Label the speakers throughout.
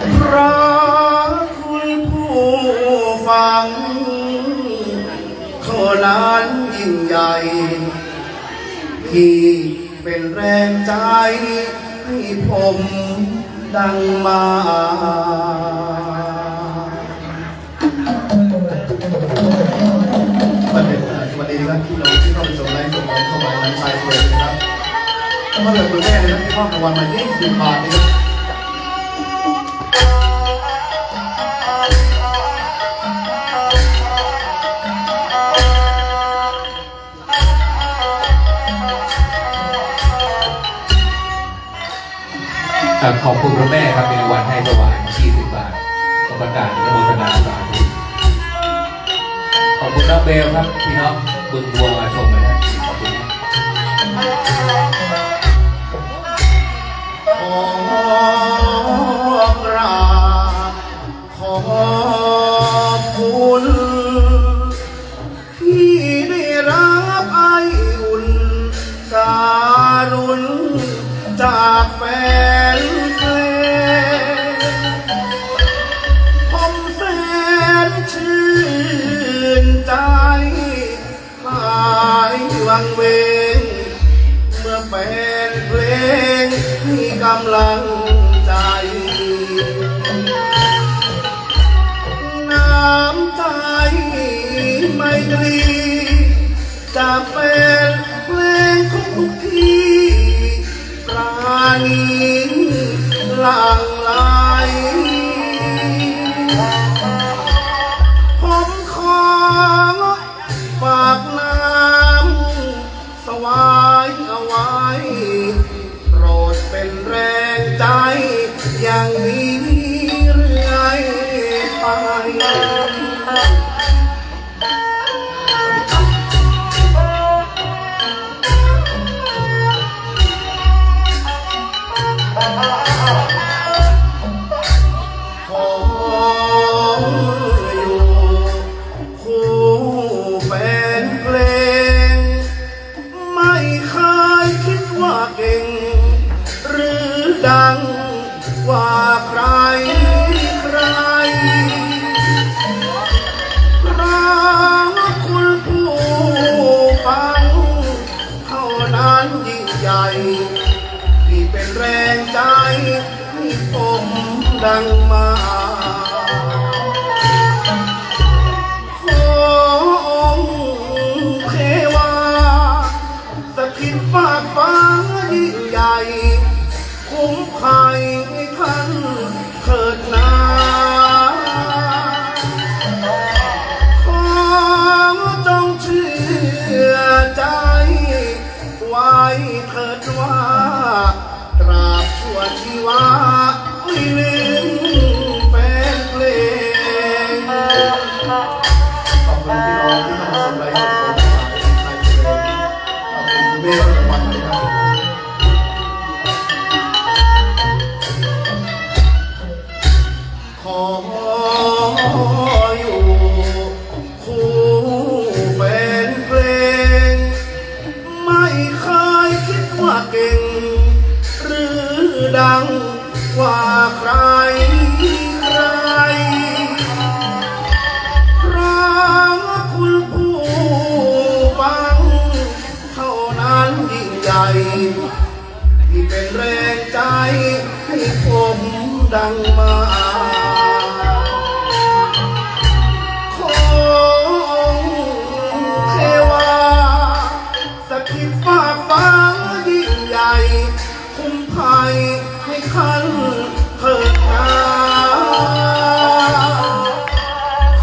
Speaker 1: พระคุณผู้ฟังขนั้นยิ่งใหญ่ ที่เป็นแรงใจให้ผมดังมาสวัสดีครับสวัสดีครับพี่น้องที่เข้ามาชมไลฟ์สดของเข้ามานชายเฟิร์นะครับต้องมาเกิดคุณแม่นะครับที่มอบรางวัลมา20บาทนะครับ
Speaker 2: ขอบคุณพระแม่ครับเป็นวันให้ถวาย20 บาทกรรมการอนุโมทนาสาธุขอบคุณน้องเบลครับ พี่น้องบึงบัวมาชมนะ
Speaker 1: ทุกที่ปราณี ใครใครราะคุณผู้ฟังเท่านั้นยิ่งใหญ่ ที่เป็นแรงใจให้ผมดังมาขอองค์เทวาสถิตฝากฟ้ายิ่งใหญ่ คุ้มภัยท่านเถิดนาขอจงเชื่อใจ ไว้เถิดว่าตราบชั่วชีวาไม่ลืม ดังมา ของเทวาสถิตฝาฟ้ายิ่งใหญ่ คุ้มภัยให้คันเถิดนา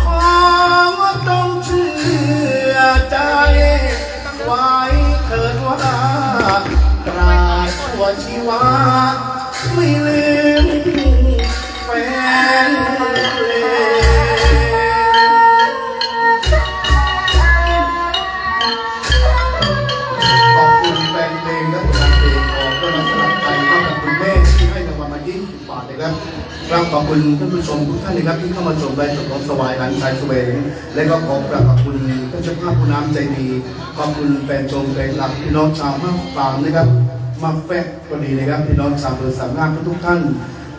Speaker 1: ขอต้องเชื่อใจไว้เถิดว่าตราชวชีวาไม่ลืม ที่ให้รางวัลมา20บาทนะครับกราบขอบคุณท่านผู้ชมทุกท่านนะครับที่เข้ามาชมไลฟ์สดของสวายรันชายสเวงและก็ขอกราบขอบคุณท่านเจ้าภาพผู้น้ำใจดีขอบคุณแฟนชมแฟนหลักพี่น้องชาวมาฟางนะครับมาแฟกก็ดีนะครับพี่น้องชาวอำเภอสามงาทุกท่าน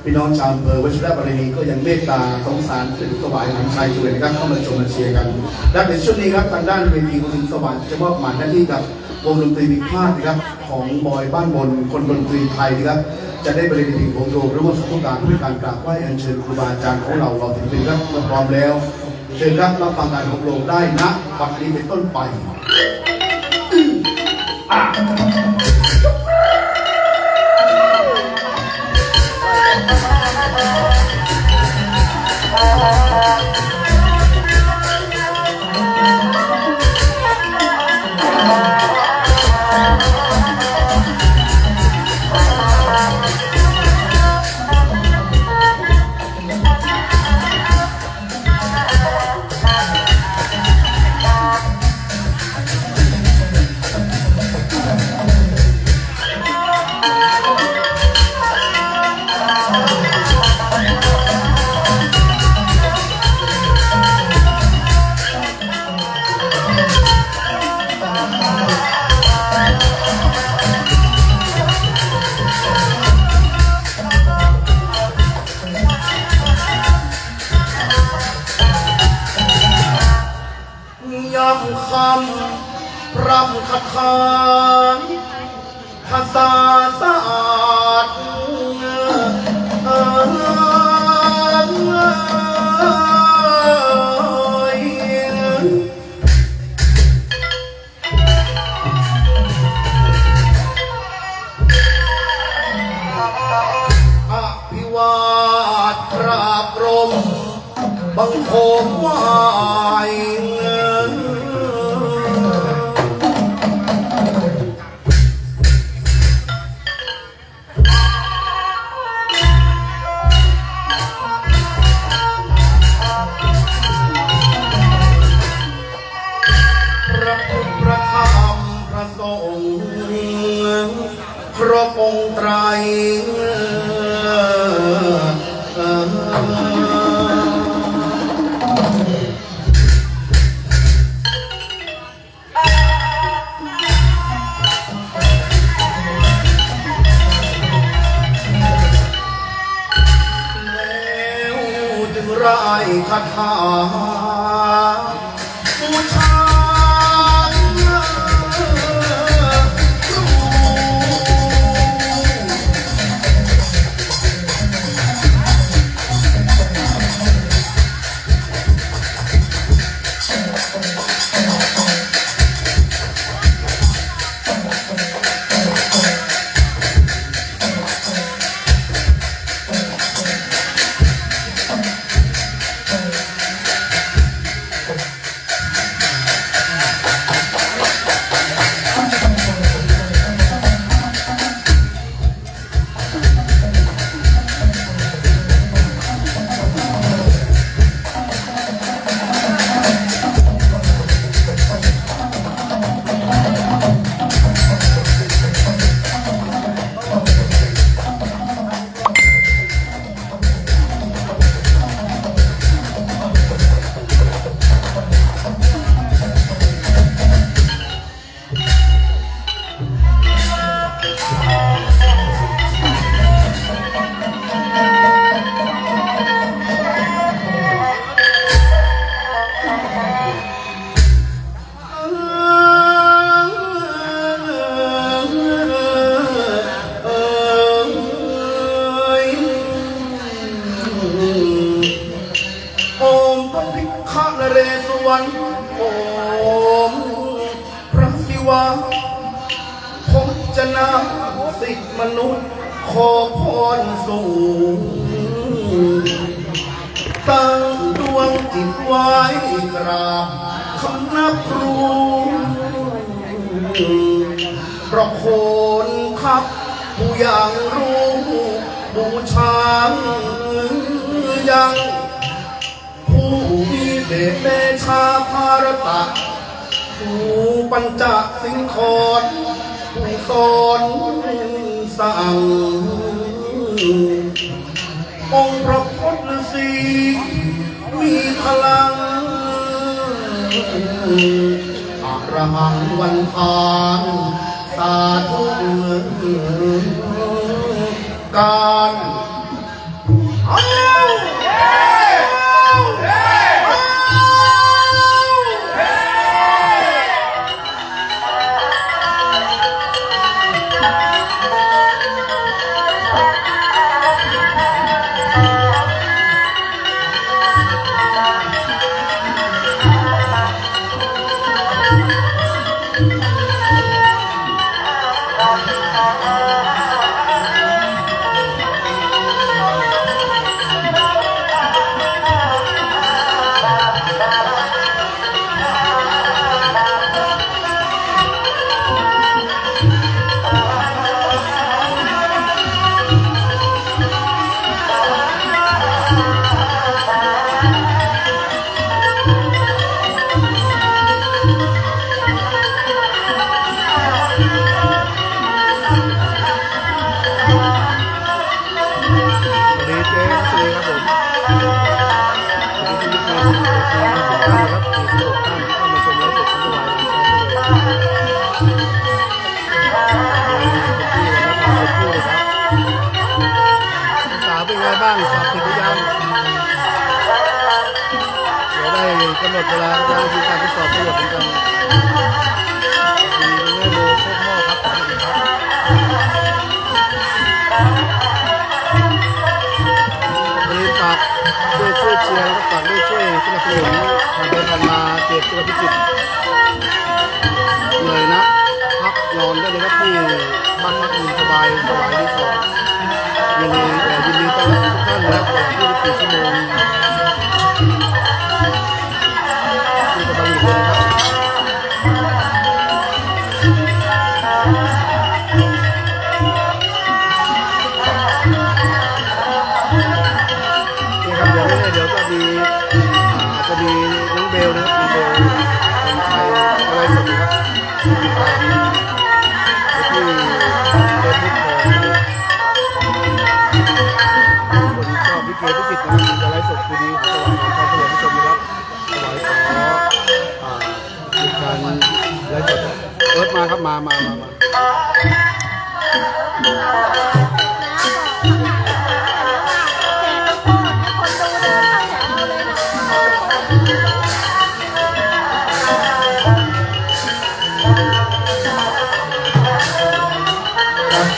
Speaker 1: พี่น้องชาวอำเภอวชิรบุรีก็ยังเมตตาสงสารถึงสวายหลังชายสุเรนครับเข้ามาชมมาเชียร์กันและในช่วงนี้ครับทางด้านเวทีของสิงสวรรค์จะมอบหมายหน้าที่กับ วงดนตรีวิพาตนะครับของบอยบ้านบนคนดนตรีไทยนะครับจะได้บริเวณวงโยหรือว่าสมุการด้วยการกราบไหว้อัญเชิญครูบาอาจารย์ของเราเราถึงเป็นครับเมื่อพร้อมแล้ว เชิญรับรับฟังการองโรงได้นะบัดนี้เป็นต้นไปย้ำคำพร่ำคัดค้านภาษาสะอาดเอยอภิวาทกราบรมบังคมไหว ระพุทธพระธรรมพระสงฆ์ครบองค์ไตรเอ่อแล้วจึงร่ายคาถาบูชา มนุษย์ขอพรสูง ตั้งดวงจิตไว้กราบคำนับครูเพราะโคนทับ ผู้ยังรู้บูชายังผู้มีเดชเดชาภารตะผู้ปัญจสิงคอน สอนสั่งองค์พระพุทธสีมีพลังอรหังวันทานสาธุการยัง กำหนดเวลาแล้วทีการทดสอบประโยชน์เหมือนกันมีแม่โบโคกหม้อครับขอบคุณครับวันนี้ฝากด้วยช่วยเชียร์แล้วก็ฝากด้วยช่วยสนับสนุนผ่านไปผ่านมาเจ็บตัวพิจิตรเหนื่อยนะพักนอนได้เลยครับที่บ้านพักยินสบายสบายที่สุดยินดีเอ่อยินดีต้ ครับมามามามา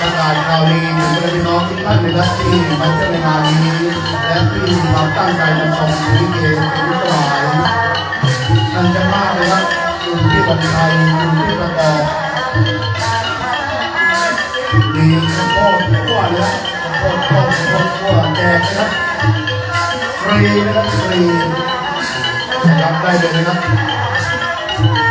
Speaker 1: ประกาศข่าวดีถึงพี่น้องทุกท่านนะครับที่มาเที่ยวในงานนี้และที่มาตั้งใจมาชมลิเกเป็นสวายท่านจะมา กเลยครับคุณพี่บรรชัยคุณพี่ประกอบมีข้าวโพดขั้วนะครับข้าวโพดต้มข้าวโพดขั้วแจกนะครับฟรีนะครับฟรีรับได้เลยนะครับ